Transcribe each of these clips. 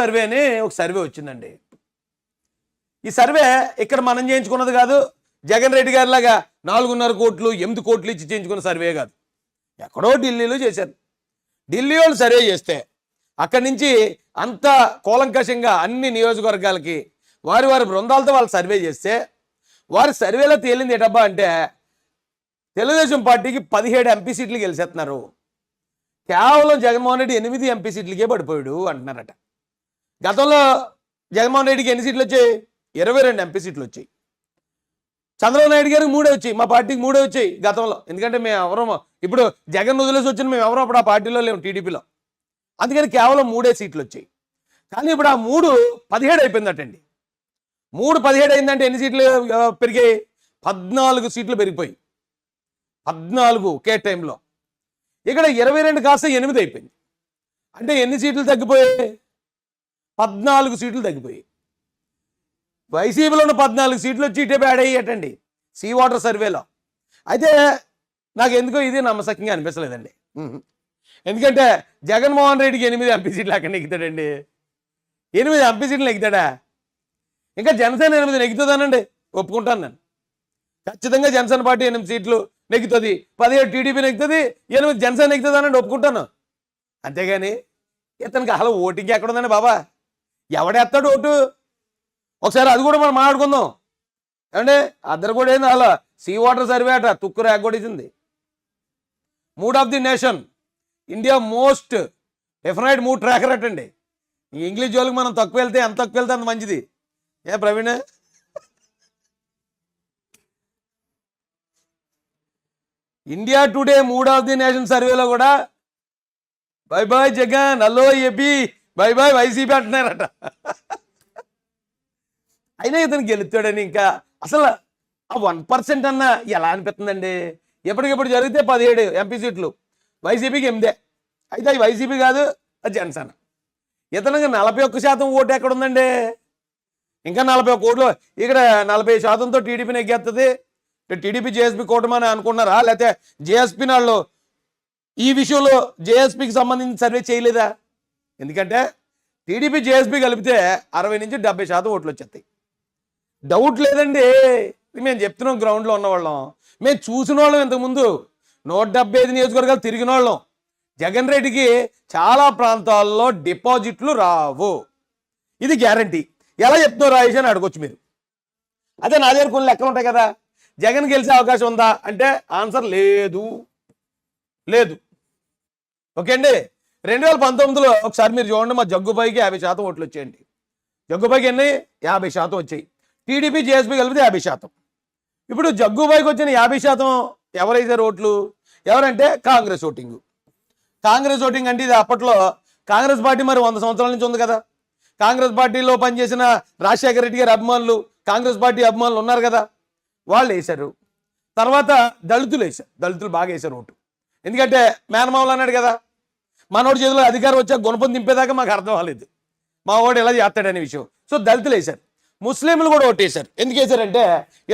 Survey అని ఒక survey వచ్చిందండి. ఈ సర్వే ఇక్కడ మనం చేయించుకున్నది కాదు జగన్ రెడ్డి గారిలాగా నాలుగున్నర కోట్లు ఎనిమిది కోట్లు ఇచ్చి చేయించుకున్న సర్వే కాదు. ఎక్కడో ఢిల్లీలో చేశారు. ఢిల్లీ వాళ్ళు సర్వే చేస్తే అక్కడి నుంచి అంత కూలంకషంగా అన్ని నియోజకవర్గాలకి వారి వారి బృందాలతో వాళ్ళు సర్వే చేస్తే వారి సర్వేలో తేలింది ఏటబ్బా అంటే తెలుగుదేశం పార్టీకి పదిహేడు ఎంపీ సీట్లు గెలిచేస్తున్నారు. కేవలం జగన్మోహన్ రెడ్డి ఎనిమిది ఎంపీ సీట్లకే పడిపోయాడు అంటున్నారట. గతంలో జగన్మోహన్ రెడ్డికి ఎన్ని సీట్లు వచ్చాయి? ఇరవై రెండు ఎంపీ సీట్లు వచ్చాయి. చంద్రబాబు నాయుడు గారికి మూడే వచ్చాయి. మా పార్టీకి మూడే వచ్చాయి గతంలో. ఎందుకంటే మేము ఎవరో ఇప్పుడు జగన్ వదిలేసి వచ్చిన మేము ఎవరో అప్పుడు ఆ పార్టీలో లేము టీడీపీలో. అందుకని కేవలం మూడే సీట్లు వచ్చాయి. కానీ ఇప్పుడు ఆ మూడు పదిహేడు అయిపోయిందటండి. మూడు పదిహేడు అయిందంటే ఎన్ని సీట్లు పెరిగాయి? పద్నాలుగు సీట్లు పెరిగిపోయి. పద్నాలుగు ఒకే టైంలో. ఇక్కడ ఇరవై రెండు కాస్త ఎనిమిది అయిపోయింది. అంటే ఎన్ని సీట్లు తగ్గిపోయాయి? పద్నాలుగు సీట్లు తగ్గిపోయాయి. వైసీపీలో ఉన్న పద్నాలుగు సీట్లు వచ్చి ఇటే బ్యాడ్ అయ్యేటండి. సీ వాటర్ సర్వేలో అయితే నాకు ఎందుకో ఇది నమ్మసక్యంగా అనిపించలేదండి. ఎందుకంటే జగన్మోహన్ రెడ్డికి ఎనిమిది ఎంపీ సీట్లు అక్కడ నెగ్గుతాడండి. ఎనిమిది ఎంపీ సీట్లు నెగ్గుతాడా? ఇంకా జనసేన ఎనిమిది నెగ్గుతుందనండి. ఒప్పుకుంటాను నేను. ఖచ్చితంగా జనసేన పార్టీ ఎనిమిది సీట్లు నెగ్గుతుంది. పదిహేడు టీడీపీ నెగ్గుతుంది. ఎనిమిది జనసేన నెగ్గుతుందనండి. ఒప్పుకుంటాను. అంతేగాని ఇతనికి అసలు ఓటింగ్ ఎక్కడ ఉందండి బాబా? ఎవడెత్తాడు ఓటు? ఒకసారి అది కూడా మనం మాట్లాడుకుందాం. ఏమంటే అద్దరు కూడా ఏంది అలా సీ వాటర్ సర్వే అట తుక్కు రేగొడిసింది mood of the nation. India most definite mood tracker అటండి. English జోలికి మనం తక్కువ వెళ్తే ఎంత తక్కువ వెళ్తే అంత మంచిది. ఏ Praveen? India today mood of the nation సర్వేలో కూడా bye bye Jagan hello AP. Bye bye YCP అంటున్నారట. అయినా ఇతను గెలుస్తాడని ఇంకా అసలు ఆ వన్ పర్సెంట్ అన్న ఎలా అనిపిస్తుందండి? ఎప్పటికెప్పుడు జరిగితే పదిహేడు ఎంపీ సీట్లు. వైసీపీకి ఎనిమిదే. అయితే అది వైసీపీ కాదు అది జనసేన. ఇతనికి నలభై ఒక్క శాతం ఓటు ఎక్కడ ఉందండి ఇంకా నలభై ఒక్క ఓట్లు ఇక్కడ నలభై శాతంతో టీడీపీని ఎగ్గేస్తుంది టీడీపీ జేఎస్పీ కూటమని అనుకున్నారా? లేకపోతే జేఎస్పీ వాళ్ళు ఈ విషయంలో జేఎస్పీకి సంబంధించి సర్వే చేయలేదా? ఎందుకంటే టీడీపీ జేఎస్పీ కలిపితే అరవై నుంచి డెబ్బై శాతం ఓట్లు వచ్చేస్తాయి. డౌట్ లేదండి. మేము చెప్తున్నాం గ్రౌండ్లో ఉన్నవాళ్ళం. మేము చూసిన వాళ్ళం ఇంతకుముందు. నూట డెబ్బై ఐదు నియోజకవర్గాలు తిరిగిన వాళ్ళం. జగన్ రెడ్డికి చాలా ప్రాంతాల్లో డిపాజిట్లు రావు. ఇది గ్యారంటీ. ఎలా చెప్తున్నారు రాయేష్ అని అడగొచ్చు మీరు. అదే నా దగ్గర కొన్ని లెక్కలు ఉంటాయి కదా. జగన్ గెలిచే అవకాశం ఉందా? అంటే ఆన్సర్ లేదు. లేదు. ఓకే అండి? రెండు వేల పంతొమ్మిదిలో ఒకసారి మీరు చూడండి మా జగ్గుపైకి యాభై శాతం ఓట్లు వచ్చాయండి. జగ్గుపైకి ఎన్ని? యాభై శాతం వచ్చాయి. టీడీపీ జేఎస్పీ కలిపితే యాభై శాతం. ఇప్పుడు జగ్గుపైకి వచ్చిన యాభై శాతం ఎవరైతే ఓట్లు ఎవరంటే కాంగ్రెస్ ఓటింగ్. కాంగ్రెస్ ఓటింగ్ అంటే ఇది అప్పట్లో కాంగ్రెస్ పార్టీ మరి వంద సంవత్సరాల నుంచి ఉంది కదా. కాంగ్రెస్ పార్టీలో పనిచేసిన రాజశేఖర రెడ్డి గారి అభిమానులు కాంగ్రెస్ పార్టీ అభిమానులు ఉన్నారు కదా. వాళ్ళు వేశారు. తర్వాత దళితులు వేశారు. దళితులు బాగా వేశారు ఓటు. ఎందుకంటే మేనమావులు అన్నాడు కదా మనోడి చేతిలో అధికారం వచ్చాక గుణపం దింపేదాకా మాకు అర్థం అవ్వలేదు. మా వాడు ఎలా చేస్తాడనే విషయం. సో దళితులు వేశారు. ముస్లింలు కూడా ఓటేశారు ఎందుకు వేశారంటే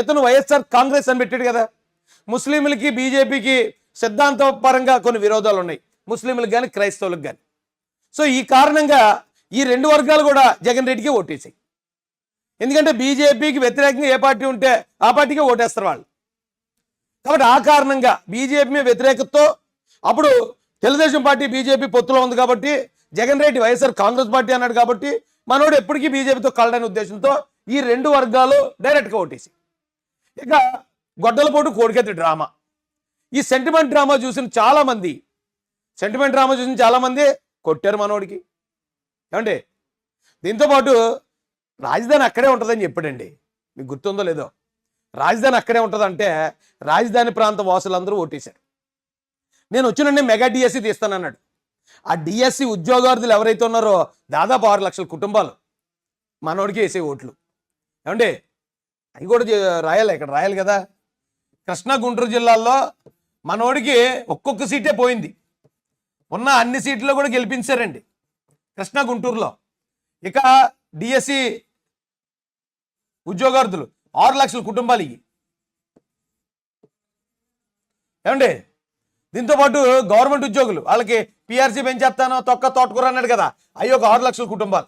ఇతను వైఎస్ఆర్ కాంగ్రెస్ అని పెట్టాడు కదా. ముస్లింలకి బీజేపీకి సిద్ధాంతపరంగా కొన్ని విరోధాలు ఉన్నాయి. ముస్లింలకు కానీ క్రైస్తవులకు కానీ సో ఈ కారణంగా ఈ రెండు వర్గాలు కూడా జగన్ రెడ్డికి ఓటేసాయి ఎందుకంటే బీజేపీకి వ్యతిరేకంగా ఏ పార్టీ ఉంటే ఆ పార్టీకి ఓటేస్తారు వాళ్ళు. కాబట్టి ఆ కారణంగా బీజేపీ మీద వ్యతిరేకతతో అప్పుడు తెలుగుదేశం పార్టీ బీజేపీ పొత్తులో ఉంది కాబట్టి Jagan Reddy YSR Congress party అన్నాడు కాబట్టి మనోడు ఎప్పటికీ బీజేపీతో కలడని ఉద్దేశంతో ఈ రెండు వర్గాలు డైరెక్ట్గా ఓటేసి. ఇక గొడ్డలపోటు కోడికెత్తి డ్రామా. ఈ సెంటిమెంట్ డ్రామా చూసిన చాలామంది సెంటిమెంట్ డ్రామా చూసిన చాలామంది కొట్టారు మనోడికి. ఏమండి? దీంతో పాటు రాజధాని అక్కడే ఉంటుందని చెప్పాడండి. మీకు గుర్తుందో లేదో? రాజధాని అక్కడే ఉంటుందంటే రాజధాని ప్రాంత వాసులందరూ ఓటేశారు. నేను వచ్చినండి మెగా డిఎస్సి తీస్తానన్నాడు. ఆ డిఎస్సి ఉద్యోగార్థులు ఎవరైతే ఉన్నారో దాదాపు ఆరు లక్షల కుటుంబాలు మనోడికి వేసే ఓట్లు. ఏమండి? అవి కూడా రాయాలి ఇక్కడ రాయాలి కదా. కృష్ణా గుంటూరు జిల్లాల్లో మనోడికి ఒక్కొక్క సీటే పోయింది. ఉన్న అన్ని సీట్లు కూడా గెలిపించారండి. కృష్ణా గుంటూరులో. ఇక డిఎస్సి ఉద్యోగార్థులు ఆరు లక్షల కుటుంబాలు ఇవి. ఏమండి? దీంతో పాటు గవర్నమెంట్ ఉద్యోగులు వాళ్ళకి పిఆర్సీ పెంచేస్తాను తొక్క తోటకూర అన్నాడు కదా అయ్యో ఒక ఆరు లక్షల కుటుంబాలు.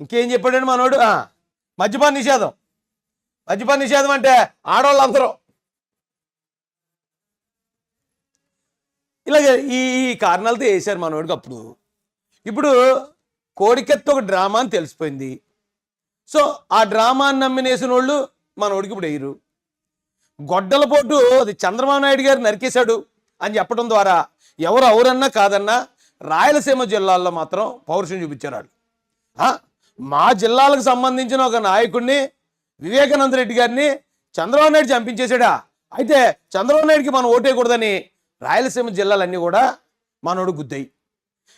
ఇంకేం చెప్పాడండి మనోడు? మద్యపాన నిషేధం. మద్యపాన నిషేధం అంటే ఆడవాళ్ళందరూ. ఇలాగే ఇలా ఈ కారణాలతో వేశారు మనోడికి అప్పుడు. ఇప్పుడు కోడికెత్త ఒక డ్రామా అని తెలిసిపోయింది. సో ఆ డ్రామాని నమ్మినేసిన వాళ్ళు మనోడికి ఇప్పుడు వేయరు గొడ్డల పోటు అది చంద్రబాబు నాయుడు గారు నరికేశాడు అని చెప్పడం ద్వారా ఎవరు ఎవరన్నా కాదన్నా రాయలసీమ జిల్లాల్లో మాత్రం పౌరుషం చూపించారు వాళ్ళు. మా జిల్లాలకు సంబంధించిన ఒక నాయకుడిని వివేకానంద రెడ్డి గారిని చంద్రబాబు నాయుడు చంపించేశాడా? అయితే చంద్రబాబు నాయుడికి మనం ఓటేయకూడదని రాయలసీమ జిల్లాలన్నీ కూడా మనోడు గుద్దాయి.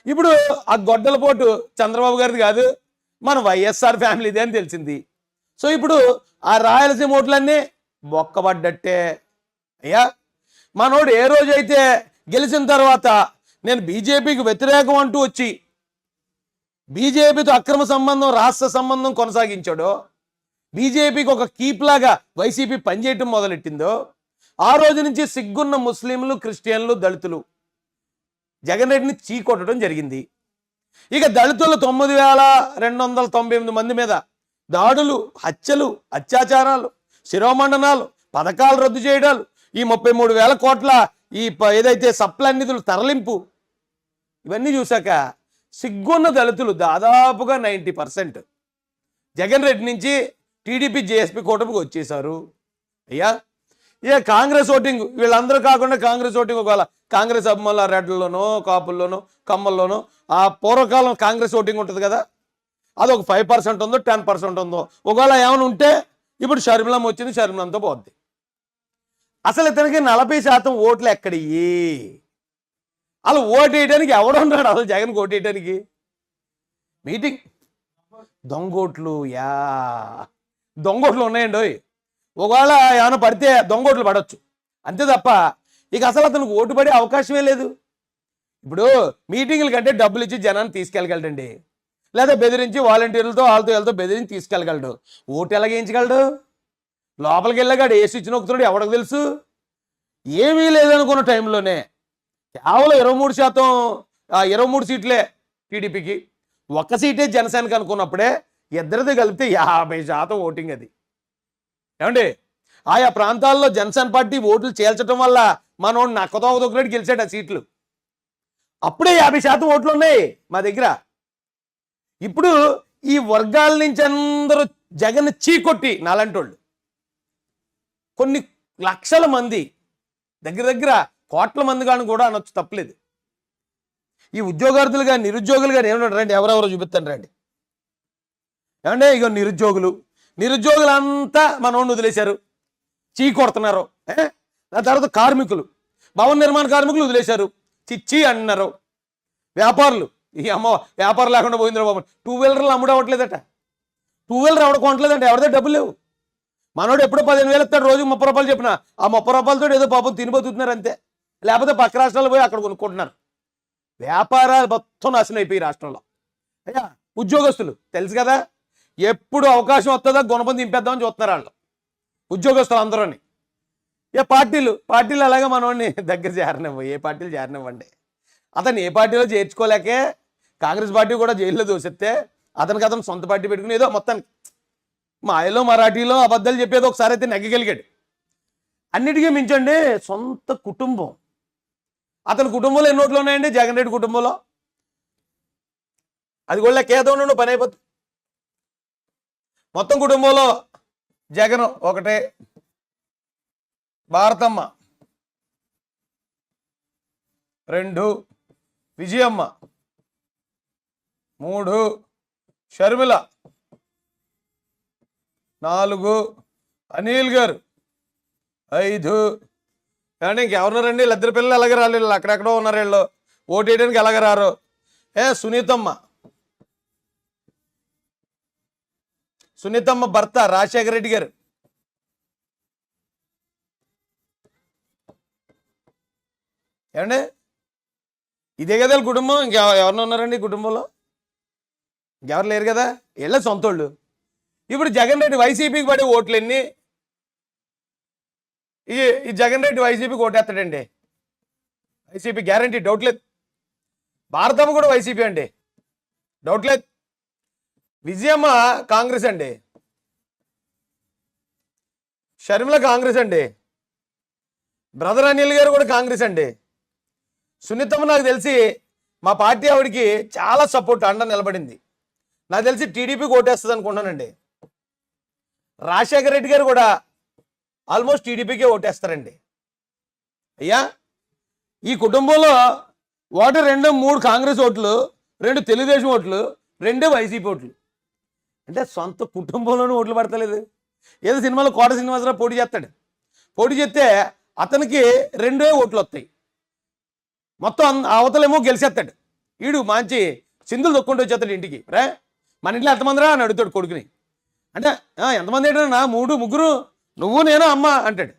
ఇప్పుడు ఆ గొడ్డల పోటు చంద్రబాబు గారిది కాదు మన వైఎస్ఆర్ ఫ్యామిలీదే అని తెలిసింది. సో ఇప్పుడు ఆ రాయలసీమ ఓట్లన్నీ బొక్కబడ్డట్టే అయ్యా మనోడు ఏ రోజైతే గెలిచిన తర్వాత నేను బీజేపీకి వ్యతిరేకం అంటూ వచ్చి బీజేపీతో అక్రమ సంబంధం రాష్ట్ర సంబంధం కొనసాగించాడో బీజేపీకి ఒక కీప్లాగా వైసీపీ పనిచేయటం మొదలెట్టిందో ఆ రోజు నుంచి సిగ్గున్న ముస్లింలు క్రిస్టియన్లు దళితులు జగన్ రెడ్డిని చీకొట్టడం జరిగింది. ఇక దళితులు తొమ్మిది వేల రెండు వందల తొంభై ఎనిమిది మంది మీద దాడులు హత్యలు అత్యాచారాలు శిరోమండనాలు పథకాలు రద్దు చేయడాలు ఈ ముప్పై మూడు వేల కోట్ల ఈ ప- ఏదైతే సప్లై నిధులు తరలింపు ఇవన్నీ చూశాక సిగ్గున్న దళితులు దాదాపుగా నైంటీ పర్సెంట్. జగన్ రెడ్డి నుంచి టీడీపీ జేఎస్పీ కూటమికి వచ్చేశారు. అయ్యా ఇక కాంగ్రెస్ ఓటింగ్ వీళ్ళందరూ కాకుండా కాంగ్రెస్ ఓటింగ్ ఒకవేళ కాంగ్రెస్ అభిమానుల రెడ్లలోనో కాపుల్లోనో కమ్మల్లోనో ఆ పూర్వకాలం కాంగ్రెస్ ఓటింగ్ ఉంటుంది కదా అది ఒక ఫైవ్ పర్సెంట్ ఉందో టెన్ పర్సెంట్ ఉందో ఒకవేళ ఏమైనా ఉంటే ఇప్పుడు షర్మిలం వచ్చింది షర్మిలంతో పోద్ది. అసలు ఇతనికి నలభై శాతం ఓట్లు ఎక్కడివి అలా ఓటు వేయడానికి ఎవడున్నాడు అసలు జగన్ ఓటు వేయడానికి? మీటింగ్. దొంగోట్లు యా. దొంగోట్లు ఉన్నాయండి ఒకవేళ ఏమైనా పడితే దొంగోట్లు పడవచ్చు అంతే తప్ప ఇక అసలు అతనికి ఓటు పడే అవకాశమే లేదు. ఇప్పుడు మీటింగ్ల కంటే డబ్బులు ఇచ్చి జనాన్ని తీసుకెళ్ళగలడండి. లేదా బెదిరించి వాలంటీర్లతో వాళ్ళతో వీళ్ళతో బెదిరించి తీసుకెళ్ళగలడు. ఓటు ఎలాగేయించగలడు లోపలికి వెళ్ళగాడు ఏ స్విచ్ నొక్కుతున్నాడు ఎవడికి తెలుసు? ఏమీ లేదనుకున్న టైంలోనే కేవలం ఇరవై మూడు శాతం ఇరవై మూడు సీట్లే టీడీపీకి. ఒక్క సీటే జనసేనకి అనుకున్నప్పుడే ఇద్దరిది కలిపితే యాభై శాతం ఓటింగ్ అది. ఏమండి? ఆయా ప్రాంతాల్లో జనసేన పార్టీ ఓట్లు చేల్చడం వల్ల మనోడు నక్కతో ఒకటి గెలిచాడు ఆ సీట్లు. అప్పుడే యాభై శాతం ఓట్లు ఉన్నాయి మా దగ్గర. ఇప్పుడు ఈ వర్గాల నుంచి అందరూ జగన్ చీకొట్టి వాళ్ళు కొన్ని లక్షల మంది దగ్గర దగ్గర కోట్ల మంది కానీ కూడా అనొచ్చు తప్పలేదు. ఈ ఉద్యోగార్థులు కానీ నిరుద్యోగులు కానీ ఏమన్నా రండి ఎవరెవరో చూపిస్తాను రండి. ఏమంటే ఇక నిరుద్యోగులు. నిరుద్యోగులంతా మనోడిని వదిలేశారు. చీ కొడుతున్నారు దాని తర్వాత కార్మికులు. భవన నిర్మాణ కార్మికులు వదిలేశారు. చిచ్చి అన్నారు. వ్యాపారులు. ఈ అమ్మ వ్యాపారం లేకుండా పోయిందిరా బాబు. టూ వీలర్లు అమ్ముడవట్లేదట టూ వీలర్ ఎవడ కొనట్లేదంట. ఎవరిదే డబ్బులు లేవు. మనోడు ఎప్పుడో పదిహేను వేలు ఇస్తాడు రోజు ముప్పై రూపాయలు చెప్పిన. ఆ ముప్పై రూపాయలతో ఏదో పాపం తినిపోతున్నారు అంతే. లేకపోతే పక్క రాష్ట్రాలు పోయి అక్కడ కొనుక్కుంటున్నారు. వ్యాపారాలు మొత్తం నాశనం అయిపోయి ఈ రాష్ట్రంలో. అయ్యా ఉద్యోగస్తులు తెలుసు కదా? ఎప్పుడు అవకాశం వస్తుందో గుణపం దింపేద్దామని చూస్తున్నారు వాళ్ళు. ఉద్యోగస్తులు అందరూని. ఏ పార్టీలు పార్టీలు అలాగే మనవాడిని దగ్గర చేరనివ్వ. ఏ పార్టీలు చేరనివ్వండి. అతను ఏ పార్టీలో చేర్చుకోలేకే కాంగ్రెస్ పార్టీ కూడా జైల్లో దోసెత్తే అతనికి అతను సొంత పార్టీ పెట్టుకుని ఏదో మొత్తానికి మాయలో మరాఠీలో అబద్ధాలు చెప్పేది ఒకసారి అయితే నెగ్గగలిగాడు. అన్నిటికీ మించండి సొంత కుటుంబం. అతని కుటుంబంలో ఎన్ని నోట్లు ఉన్నాయండి? జగన్ రెడ్డి కుటుంబంలో? అది కూడా కేదో నుండి పని అయిపోతుంది మొత్తం కుటుంబంలో జగన్ ఒకటే భారతమ్మ రెండు విజయమ్మ. మూడు. షర్మిల. నాలుగు. అనిల్ గారు. ఐదు. కానీ ఇంకెవరున్నారండి వీళ్ళిద్దరు పిల్లలు ఎలాగ రాలి వీళ్ళు అక్కడెక్కడో ఉన్నారు వీళ్ళు. ఓటు వేయడానికి ఎలాగ రారు? ఏ సునీతమ్మ. సునీతమ్మ భర్త రాజశేఖర రెడ్డి గారు. ఏమండి? ఇదే కదా కుటుంబం? ఇంకా ఎవరిని ఉన్నారండి కుటుంబంలో? ఇంకెవరు లేరు కదా? వీళ్ళ సొంతోళ్ళు. ఇప్పుడు జగన్ రెడ్డి వైసీపీకి పడే ఓట్లు ఎన్ని ఈ ఈ జగన్ రెడ్డి వైసీపీకి ఓటేస్తాడండి. వైసీపీ గ్యారంటీ డౌట్ లేదు. భారతమ్మ కూడా వైసీపీ అండి. డౌట్ లేదు. విజయమ్మ కాంగ్రెస్ అండి. షర్మిల కాంగ్రెస్ అండి. బ్రదర్ అనిల్ గారు కూడా కాంగ్రెస్ అండి. సునీతమ్మ నాకు తెలిసి మా పార్టీ ఆవిడకి చాలా సపోర్ట్ అండ నిలబడింది. నాకు తెలిసి టీడీపీకి ఓటేస్తుంది అనుకుంటున్నానండి రాజశేఖర రెడ్డి గారు కూడా ఆల్మోస్ట్ టీడీపీకే ఓటేస్తారండి. అయ్యా ఈ కుటుంబంలో ఓటు రెండు మూడు కాంగ్రెస్ ఓట్లు రెండు తెలుగుదేశం ఓట్లు రెండు వైసీపీ ఓట్లు. అంటే సొంత కుటుంబంలోనూ ఓట్లు పడతలేదు. ఏదో సినిమాలో కోట శ్రీనివాసరావు పోటీ చేస్తాడు. పోటీ చేస్తే అతనికి రెండే ఓట్లు వస్తాయి. మొత్తం అవతలేమో గెలిచేస్తాడు. వీడు మంచి సింధులు దొక్కుంటూ వచ్చేస్తాడు ఇంటికి. రే మన ఇంట్లో ఎంతమందిరా అని అడుగుతాడు కొడుకుని. అంటే ఎంతమంది ఏంటన్నా? మూడు ముగ్గురు? నువ్వు నేను అమ్మ అంటాడు.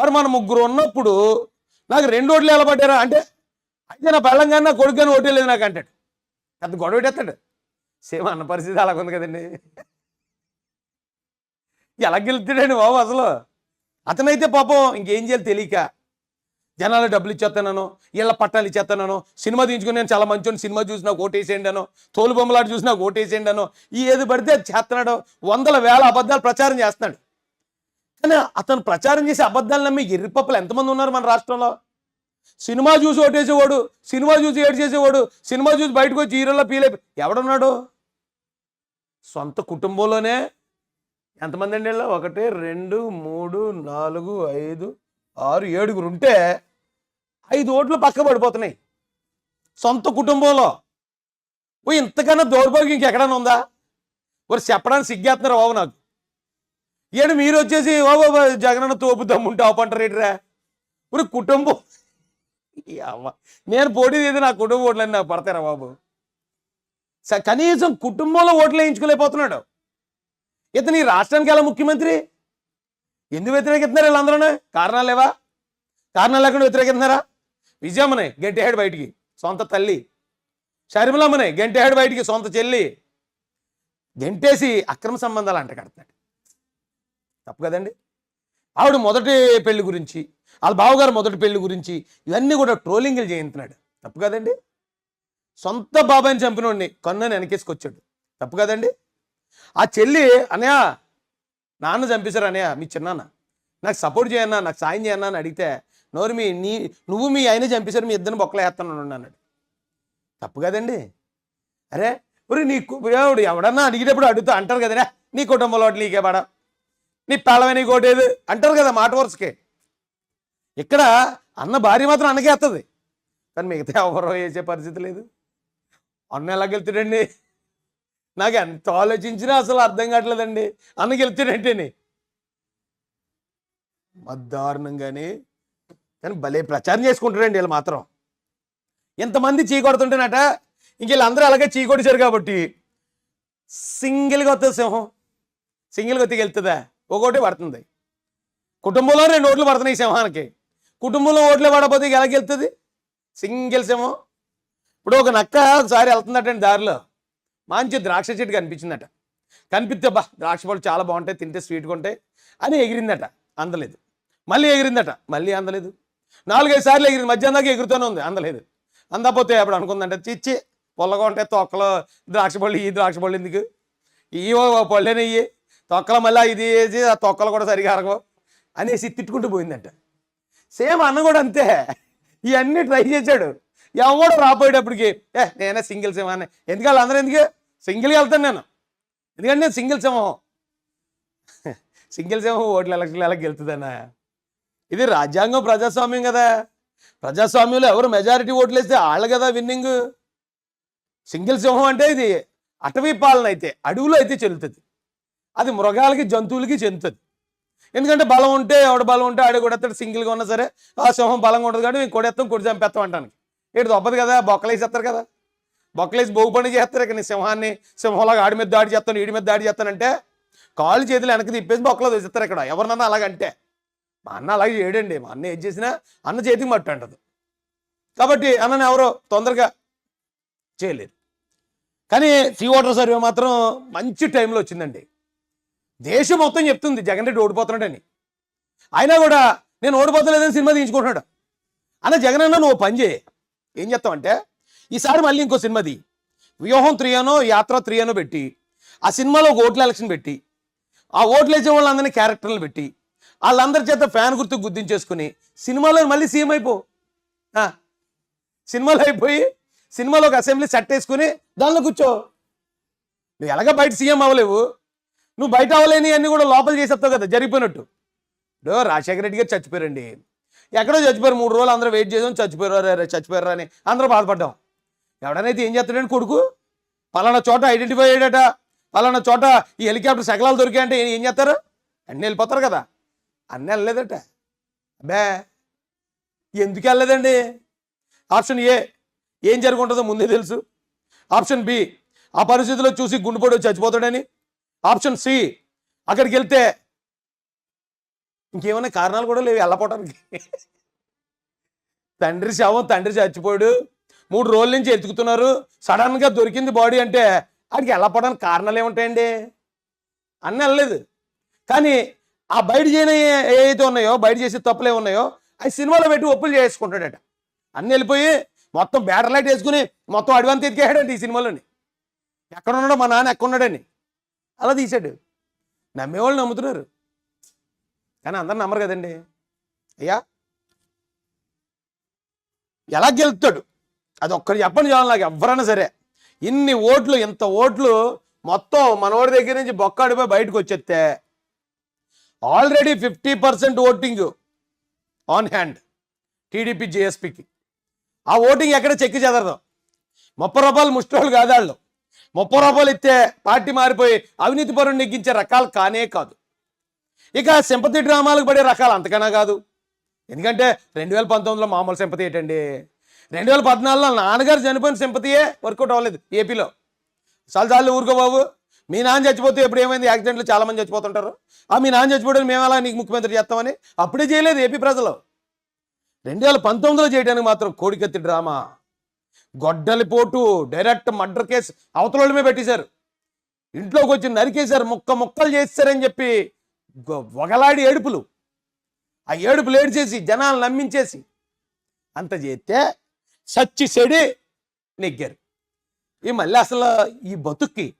మరి మన ముగ్గురు ఉన్నప్పుడు నాకు రెండు ఓట్లు ఎలా పడ్డారా? అంటే అయితే నా పెళ్ళం కానీ నా కొడుకు కానీ ఓటే లేదు నాకు అంటాడు. పెద్ద గొడవ పెట్టేస్తాడు. సేమ్ అన్న పరిస్థితి అలాగ ఉంది కదండి. ఎలా గెలుతాడండి బాబు అసలు? అతనైతే పాపం ఇంకేం చేయాలి తెలియక జనాలు డబ్బులు ఇచ్చేస్తున్నాను ఇళ్ళ పట్టాలు ఇచ్చేస్తున్నాను సినిమా తీసుకుని నేను చాలా మంచి సినిమా చూసి నాకు ఓటేసేయండి అను తోలు బొమ్మలాట చూసి నాకు ఓటేసేయండి అను ఈ ఏది పడితే అది చేస్తున్నాడు. వందల వేల అబద్ధాలు ప్రచారం చేస్తున్నాడు. కానీ అతను ప్రచారం చేసే అబద్ధాలు నమ్మి ఎర్రిపప్పులు ఎంతమంది ఉన్నారు మన రాష్ట్రంలో? సినిమా చూసి ఓటేసేవాడు సినిమా చూసి ఏడు చేసేవాడు సినిమా చూసి బయటకు వచ్చి హీరోలో ఫీల్ అయిపోయి ఎవడున్నాడు? సొంత కుటుంబంలోనే ఎంతమంది అండి ఒకటి రెండు మూడు నాలుగు ఐదు ఆరు ఏడుగురు ఉంటే ఐదు ఓట్లు పక్క పడిపోతున్నాయి. సొంత కుటుంబంలో. ఓ ఇంతకన్నా దౌర్భాగ్యం ఇంకెక్కడన్నా ఉందా? మరి చెప్పడానికి సిగ్గేస్తున్నారు బాబు నాకు. ఏడు మీరు వచ్చేసి ఓ బాబా జగనన్న తోపు దమ్ముంటే ఆపంటారు రేటురా ఇప్పుడు కుటుంబం. అవ్వ. నేను పోటీ చేసి నా కుటుంబ ఓట్లన్నీ నాకు పడతారా బాబు. కనీసం కుటుంబంలో ఓట్లు వేయించుకోలేకపోతున్నాడు. ఇతను ఈ రాష్ట్రానికి ఎలా ముఖ్యమంత్రి? ఎందుకు వ్యతిరేకిస్తున్నారు వీళ్ళందరూ కారణాలు లేవా? కారణాలు లేకుండా వ్యతిరేకిస్తున్నారా? విజయమ్మనే గంటేహాడు బయటికి సొంత తల్లి. షర్మిలమ్మనే గంటేహాడు బయటికి సొంత చెల్లి. గంటేసి అక్రమ సంబంధాలు అంట కడతాడు తప్పు కదండి. ఆవిడ మొదటి పెళ్ళి గురించి వాళ్ళ బావగారు మొదటి పెళ్ళి గురించి ఇవన్నీ కూడా ట్రోలింగ్లు చేయించున్నాడు తప్పు కదండి. సొంత బాబాయిని చంపినోడిని కన్నుని వెనకేసుకొచ్చాడు. తప్పు కదండి. ఆ చెల్లి అనయా నాన్న చంపేశారు అనయా మీ చిన్నాన్న. నాకు సపోర్ట్ చేయన్నా నాకు సాయం చేయన్నా అని అడిగితే నోరు మీ నీ నువ్వు మీ ఆయన చంపేశారు మీ ఇద్దరిని బొక్కలు వేస్తాను అన్నాడు. తప్పు కదండి. అరే ఒరే నీ కు- ఎవడు ఎవడన్నా అడిగేటప్పుడు అడుగుతా అంటారు కదరా. నీ కుటుంబంలో ఒకటి నీకే పడ. నీ పెళ్ళమే కోటేది అంటారు కదా మాట వరుసకే. ఇక్కడ అన్న భార్య మాత్రం అన్నకే వస్తుంది కానీ మిగతా ఎవరో వేసే పరిస్థితి లేదు. అన్న ఎలా గెలుతుడండి? నాకు ఎంత ఆలోచించినా అసలు అర్థం కావట్లేదండి. అన్న గెలుతాడంటేని మద్దారుణంగానే కానీ భలే ప్రచారం చేసుకుంటారండి వీళ్ళు మాత్రం. ఎంతమంది చీకొడుతుంటేనట ఇంక వీళ్ళందరూ అలాగే చీకొడిచారు కాబట్టి సింగిల్గా వస్తుంది సింహం. సింగిల్గా ఒత్తికి వెళ్తుందా ఒకటి పడుతుంది. కుటుంబంలో రెండు ఓట్లు పడుతున్నాయి ఈ సింహానికి. కుటుంబంలో ఓట్లే పడకపోతే ఇక ఎలా సింగిల్ సింహం. ఇప్పుడు ఒక నక్క ఒకసారి వెళ్తుందటండి దారిలో. మంచి ద్రాక్ష చెట్టు కనిపించిందట. కనిపిస్తే బా ద్రాక్ష పళ్ళు చాలా బాగుంటాయి తింటే స్వీట్గా ఉంటాయి అని ఎగిరిందట. అందలేదు. మళ్ళీ ఎగిరిందట. మళ్ళీ అందలేదు. నాలుగైదు సార్లు ఎగిరింది మధ్యాహ్నం దాకా ఎగురుతూనే ఉంది అందలేదు. అందపోతే అప్పుడు అనుకుందంటే చిచ్చి పొల్లగా ఉంటే తొక్కలో ద్రాక్ష పళ్ళు ఈ ద్రాక్ష పళ్ళు ఎందుకు? ఇవో పళ్ళేనే ఇవి తొక్కల మళ్ళీ ఇది వేసి ఆ తొక్కలు కూడా సరిగా అరగవు అనేసి తిట్టుకుంటూ పోయిందంట. సేమ్ అన్న కూడా అంతే. ఇవన్నీ ట్రై చేశాడు. ఎవడో రాపోయేటప్పటికి ఏ నేనే సింగిల్ సిమ్ అని ఎందుకంటే అందరూ ఎందుకు? సింగిల్గా వెళ్తాను నేను. ఎందుకంటే నేను సింగిల్ సింహం. సింగిల్ సింహం ఓట్లు ఎలక్షన్లు ఎలా గెలుతుందన్నా? ఇది రాజ్యాంగం ప్రజాస్వామ్యం కదా. ప్రజాస్వామ్యంలో ఎవరు మెజారిటీ ఓట్లు వేస్తే వాళ్ళు కదా విన్నింగ్ సింగిల్ సింహం అంటే ఇది అటవీ పాలన అయితే అడవిలో అయితే చెల్లుతుంది. అది మృగాలకి జంతువులకి చెందుతుంది ఎందుకంటే బలం ఉంటే ఎవడ బలం ఉంటే ఆడ కొడతాడు సింగిల్గా ఉన్నా సరే ఆ సింహం బలంగా ఉంటుంది కాబట్టి మేము కొడేస్తాం కొడి చంపేస్తాం అంటానికి. ఇటు తప్పదు కదా బొక్కలేసేస్తారు కదా. బొక్కలేసి బొగ్గు చేస్తారు ఇక నీ సింహాన్ని సింహంలాగా ఆడి మీద దాడి చేస్తాను ఈడి మీద దాడి చేస్తానంటే కాళ్ళు చేతులు వెనక్కి తిప్పేసి బొక్కలో వేసేస్తారు ఇక్కడ. ఎవరినన్నా అలాగంటే. మా అన్న అలాగే చేయడండి మా అన్న ఏం చేసినా అన్న చేతికి మట్టు అంటదు. కాబట్టి అన్నని ఎవరో తొందరగా చేయలేరు కానీ సీ వాటర్ సర్వే మాత్రం మంచి టైంలో వచ్చిందండి. దేశం మొత్తం చెప్తుంది జగన్ రెడ్డి ఓడిపోతున్నాడని. అయినా కూడా నేను ఓడిపోతలేదని సినిమా తీయించుకుంటున్నాడు. అన్న జగన్ అన్న నువ్వు పని చేయి. ఏం చేస్తావంటే ఈసారి మళ్ళీ ఇంకో సినిమా తీ. వ్యూహం త్రీ అనో యాత్ర త్రీ అనో పెట్టి ఆ సినిమాలో ఒక ఓట్ల ఎలక్షన్ పెట్టి ఆ ఓట్లు వేసే వాళ్ళందరినీ క్యారెక్టర్లు పెట్టి వాళ్ళందరి చేత ఫ్యాన్ గుర్తు గుర్తించేసుకుని సినిమాలో మళ్ళీ సీఎం అయిపో. సినిమాలో అయిపోయి సినిమాలో ఒక అసెంబ్లీ సెట్ వేసుకుని దానిలో కూర్చో. నువ్వు ఎలాగ బయట సీఎం అవ్వలేవు. నువ్వు బయట అవ్వలేని అన్ని కూడా లోపల చేసేస్తావు కదా జరిగిపోయినట్టు ఇప్పుడు రాజశేఖర రెడ్డి గారు చచ్చిపోయారండి. ఎక్కడో చచ్చిపోయారు మూడు రోజులు అందరూ వెయిట్ చేసాం చచ్చిపోయారు చచ్చిపోయారు అని అందరూ బాధపడ్డాం. ఎవడనైతే ఏం చేస్తాడండి కొడుకు? పలానా చోట ఐడెంటిఫై అయ్యాడట. పలానా చోట ఈ హెలికాప్టర్ సకలాలు దొరికాయంటే ఏం చేస్తారు? అన్నీ వెళ్ళిపోతారు కదా. అన్నీ వెళ్ళలేదట. అబ్బే ఎందుకు వెళ్ళలేదండి? ఆప్షన్ ఏ ఏం జరుగుంటుందో ముందే తెలుసు. ఆప్షన్ బి ఆ పరిస్థితిలో చూసి గుండెపోటు చచ్చిపోతాడని. ఆప్షన్ సి అక్కడికి వెళ్తే ఇంకేమైనా కారణాలు కూడా లేవు వెళ్ళపోవడానికి తండ్రి శవం తండ్రి చచ్చిపోయాడు. మూడు రోజుల నుంచి ఎత్తుకుతున్నారు సడన్గా దొరికింది బాడీ అంటే ఆడికి వెళ్ళపోవడానికి కారణాలు ఏముంటాయండి? అన్నీ వెళ్ళలేదు. కానీ ఆ బయట చేయని ఏవైతే ఉన్నాయో బయట చేసే తప్పులే ఉన్నాయో అవి సినిమాలో పెట్టి ఒప్పులు చేసుకుంటాడట. అన్నీ వెళ్ళిపోయి మొత్తం బ్యాటర్ లైట్ వేసుకుని మొత్తం అడ్వాన్స్ ఎత్తికేసాడండి ఈ సినిమాలోని. ఎక్కడ ఉన్నాడో మా నాన్న ఎక్కడ ఉన్నాడని. అలా తీశాడు. నమ్మేవాళ్ళు నమ్ముతున్నారు. కానీ అందరు నమ్మరు కదండి. అయ్యా. ఎలా గెలుస్తాడు అది ఒక్కరు చెప్పండి చాలు నాకు ఎవరైనా సరే. ఇన్ని ఓట్లు ఇంత ఓట్లు మొత్తం మనోడి దగ్గర నుంచి బొక్కాడిపోయి బయటకు వచ్చేస్తే already fifty percent voting on hand TDP జేఎస్పీకి. ఆ ఓటింగ్ ఎక్కడ చెక్కి చెదరదు. ముప్పై రూపాయలు ముష్టోళ్ళు కాదు వాళ్ళు. ముప్పై రూపాయలు ఇస్తే పార్టీ మారిపోయి అవినీతి పరుని నెగ్గించే రకాలు కానే కాదు. ఇక సింపతి డ్రామాలకు పడే రకాలు అంతకన్నా కాదు. ఎందుకంటే రెండు వేల పంతొమ్మిదిలో మామూలు సింపతి ఏంటండి? రెండు వేల పద్నాలుగులో నాన్నగారు చనిపోయిన సింపతియే వర్కౌట్ అవ్వలేదు ఏపీలో. చాలా చాలు ఊరుకో బాబు. మీ నాన్న చచ్చిపోతే ఎప్పుడు ఏమైంది? యాక్సిడెంట్లు చాలా మంది చచ్చిపోతుంటారు. ఆ మీ నాన్న చచ్చిపోవడం మేము అలా నీకు ముఖ్యమంత్రి చేస్తామని అప్పుడే చేయలేదు ఏపీ ప్రజలు. రెండు వేల పంతొమ్మిదిలో చేయడానికి మాత్రం కోడికత్తి డ్రామా. గొడ్డలిపోటు డైరెక్ట్ మర్డర్ కేసు అవతలమే పెట్టేశారు. ఇంట్లోకి వచ్చి నరికేశారు ముక్క ముక్కలు చేస్తారని చెప్పి గొ- వగలాడి ఏడుపులు. ఆ ఏడుపులు ఏడ్చేసి జనాలు నమ్మించేసి అంత చేస్తే సచ్చి సెడి నెగ్గారు. ఈ మళ్ళీ అసలు ఈ బతుక్కి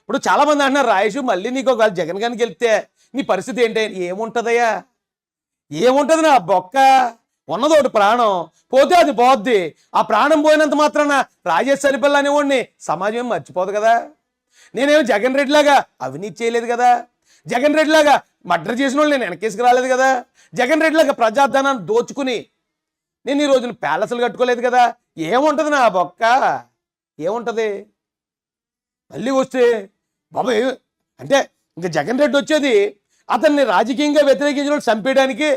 ఇప్పుడు చాలా మంది అంటున్నారు రాయేష్ మళ్ళీ నీకు ఒకవేళ జగన్ గారికి వెళ్తే నీ పరిస్థితి ఏంటి? ఏముంటదయ్యా? ఏముంటుంది నా బొక్క? ఉన్నది ఒకటి ప్రాణం. పోతే అది పోద్ది. ఆ ప్రాణం పోయినంత మాత్రాన రాజేష్ సరిపల్లి అనేవాడిని సమాజం ఏం మర్చిపోదు కదా. నేనేమి జగన్ రెడ్డి లాగా అవినీతి చేయలేదు కదా. జగన్ రెడ్డి లాగా మర్డర్ చేసిన వాళ్ళు నేను వెనకేసుకు రాలేదు కదా. జగన్ రెడ్డి లాగా ప్రజాధనాన్ని దోచుకుని నేను ఈ రోజున ప్యాలెస్లు కట్టుకోలేదు కదా. ఏముంటుంది నా బొక్క? ఏముంటుంది? మళ్ళీ వస్తే బాబాయ్ అంటే ఇంకా జగన్ రెడ్డి వచ్చేది అతన్ని రాజకీయంగా వ్యతిరేకించిన వాళ్ళు చంపేయడానికి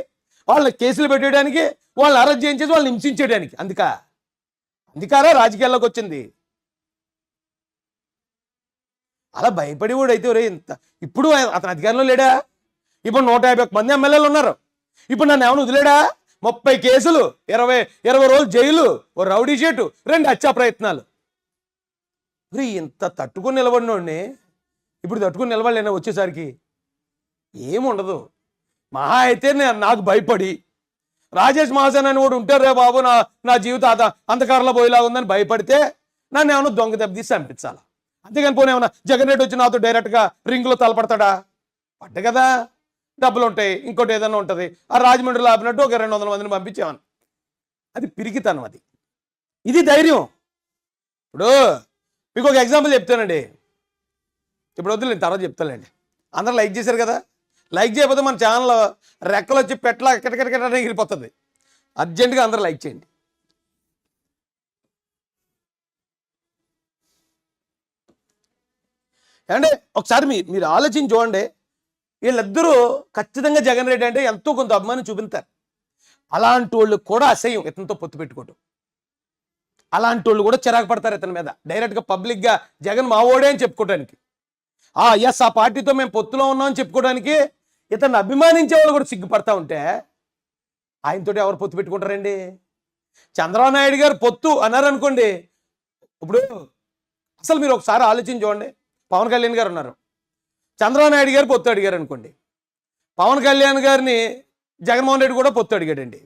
వాళ్ళని కేసులు పెట్టేయడానికి వాళ్ళని అరెస్ట్ చేయించేసి వాళ్ళని హింసించేయడానికి. అందుక? అందుకారా రాజకీయాల్లోకి వచ్చింది? అలా భయపడి కూడా అయితే రే ఇంత ఇప్పుడు అతను అధికారంలో లేడా? ఇప్పుడు నూట యాభై ఒక్క మంది ఎమ్మెల్యేలు ఉన్నారు. ఇప్పుడు నన్ను ఏమైనా వదిలేడా? ముప్పై కేసులు ఇరవై ఇరవై రోజులు జైలు ఓ రౌడీ షీటు రెండు హత్యా ప్రయత్నాలు. మరి ఇంత తట్టుకొని నిలబడినోడిని ఇప్పుడు తట్టుకొని నిలబడలేనా వచ్చేసరికి? ఏముండదు మహా అయితే నేను నాకు భయపడి. రాజేష్ మహాసేన్ అని కూడా ఉంటారు రే బాబు నా నా జీవిత అంధకారంలో పోయేలా ఉందని భయపడితే నన్ను ఏమైనా దొంగ దెబ్బతీసి చంపించాలా? అంతేగాని పోనీ ఏమన్నా జగన్ రెడ్డి వచ్చి నాతో డైరెక్ట్గా రింగ్లో తలపడతాడా? పడ్డ కదా. డబ్బులు ఉంటాయి ఇంకోటి ఏదైనా ఉంటుంది. ఆ రాజమండ్రిలో ఆపినట్టు ఒక రెండు వందల మందిని పంపించేవాను అది పిరికితనం అది. ఇది ధైర్యం. ఇప్పుడు మీకు ఒక ఎగ్జాంపుల్ చెప్తానండి. ఇప్పుడు వద్దు నేను తర్వాత చెప్తానండి అందరూ లైక్ చేశారు కదా? లైక్ చేయకపోతే మన ఛానల్ రెక్కలు వచ్చి పెట్ల ఎక్కడికెక్కడ ఎగిరిపోతుంది. అర్జెంటుగా అందరూ లైక్ చేయండి. ఏమంటే ఒకసారి మీ మీరు ఆలోచించి చూడండి. వీళ్ళిద్దరూ ఖచ్చితంగా జగన్ రెడ్డి అంటే ఎంతో కొంత అభిమానం చూపిస్తారు అలాంటి వాళ్ళు కూడా అసహ్యం ఇతనితో పొత్తు పెట్టుకోవటం. అలాంటి వాళ్ళు కూడా చిరాకు పడతారు ఇతని మీద. డైరెక్ట్గా పబ్లిక్గా జగన్ మావోడే అని చెప్పుకోవడానికి ఆ ఎస్ ఆ పార్టీతో మేము పొత్తులో ఉన్నాం అని చెప్పుకోవడానికి ఇతన్ని అభిమానించే వాళ్ళు కూడా సిగ్గుపడతా ఉంటే ఆయనతోటి ఎవరు పొత్తు పెట్టుకుంటారండి? చంద్రబాబు నాయుడు గారు పొత్తు అన్నారు అనుకోండి ఇప్పుడు అసలు మీరు ఒకసారి ఆలోచించి చూడండి. పవన్ కళ్యాణ్ గారు ఉన్నారు. చంద్రబాబు నాయుడు గారు పొత్తు అడిగారు అనుకోండి పవన్ కళ్యాణ్ గారిని జగన్మోహన్ రెడ్డి కూడా పొత్తు అడిగాడండి.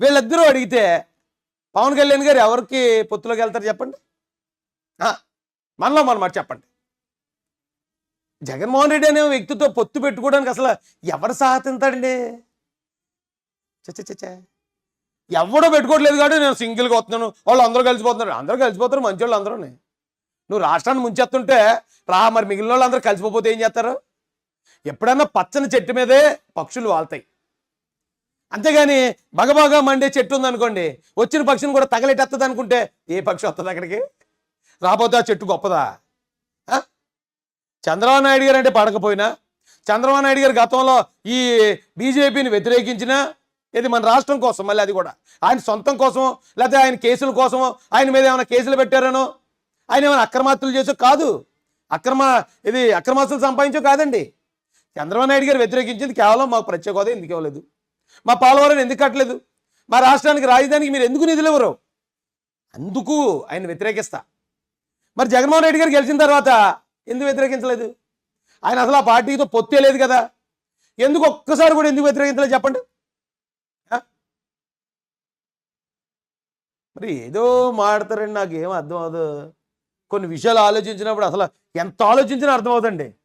వీళ్ళిద్దరూ అడిగితే పవన్ కళ్యాణ్ గారు ఎవరికి పొత్తులోకి వెళ్తారు చెప్పండి? మనలో మనం మాట చెప్పండి. జగన్మోహన్ రెడ్డి అనే వ్యక్తితో పొత్తు పెట్టుకోవడానికి అసలు ఎవరు సాహతింతాడండి చచ్చ ఎవడో పెట్టుకోవట్లేదు కాబట్టి నేను సింగిల్గా వస్తున్నాను వాళ్ళు అందరూ కలిసిపోతున్నారు. అందరూ కలిసిపోతారు. మంచి వాళ్ళు అందరూ నువ్వు రాష్ట్రాన్ని ముంచేస్తుంటే రా మరి మిగిలిన వాళ్ళు అందరూ కలిసిపోతే ఏం చేస్తారు? ఎప్పుడన్నా పచ్చని చెట్టు మీదే పక్షులు వాళ్తాయి. అంతేగాని బగబాగా మండే చెట్టు ఉందనుకోండి వచ్చిన పక్షిని కూడా తగలేటెత్తది అనుకుంటే ఏ పక్షి వస్తుంది అక్కడికి? రాబోతే ఆ చెట్టు గొప్పదా? చంద్రబాబు నాయుడు గారు అంటే పడకపోయినా చంద్రబాబు నాయుడు గారు గతంలో ఈ బీజేపీని వ్యతిరేకించిన ఇది మన రాష్ట్రం కోసం మళ్ళీ అది కూడా. ఆయన సొంతం కోసం లేకపోతే ఆయన కేసుల కోసమో ఆయన మీద ఏమైనా కేసులు పెట్టారనో ఆయన ఏమైనా అక్రమాస్తులు చేసో కాదు. అక్రమ ఇది అక్రమాస్తులు సంపాదించో కాదండి. చంద్రబాబు నాయుడు గారు వ్యతిరేకించింది కేవలం మాకు ప్రత్యేక హోదా ఎందుకు ఇవ్వలేదు? మా పోలవరం ఎందుకు కట్టలేదు? మా రాష్ట్రానికి రాజధానికి మీరు ఎందుకు నిధులు ఇవ్వరు? అందుకు ఆయన వ్యతిరేకిస్తా. మరి జగన్మోహన్ రెడ్డి గారు గెలిచిన తర్వాత ఎందుకు వ్యతిరేకించలేదు? ఆయన అసలు ఆ పార్టీతో పొత్తే లేదు కదా. ఎందుకు ఒక్కసారి కూడా ఎందుకు వ్యతిరేకించలేదు చెప్పండి? మరి ఏదో మాడతారండి నాకు ఏం అర్థం అవ్వదు. కొన్ని విషయాలు ఆలోచించినప్పుడు అసలు ఎంత ఆలోచించినా అర్థం అవుతండి